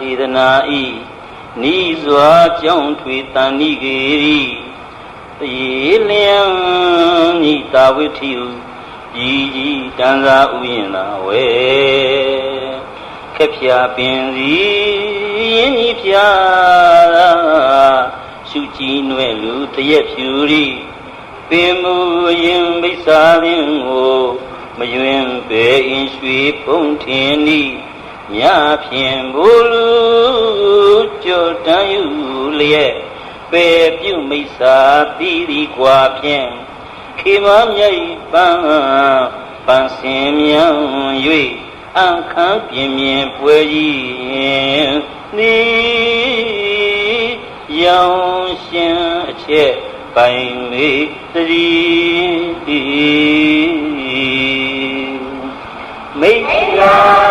ဒေသနာဤနီးစွာကြောင်းထွေတန်ဤကေရီတေလျံဤတာဝိထီဟုကြီးကြီးတန်စာဥယင်သာဝဲခက်ဖြာပင်စီယင်းဤဖြာရှုကြည်နွယ်လူတရက်ဖြူရီပင်မူရင်မိစ္ဆာလင်းကိုမယွင်ပေအင်းရွှေပုံထင်ဤ ညဖြင့်ဘူလူကြောတန်ယူလျက်ပေပြုမိစ္ဆာတိဒီကွာဖြင့်ခေမမြိတ်ပန်းပန်းစင်မြောင်၍အခန်းပြင်းပြင်းပွဲကြီးနီရောင်ရှင်အချက်ပိုင်မေတရီမိတ်ဆွေ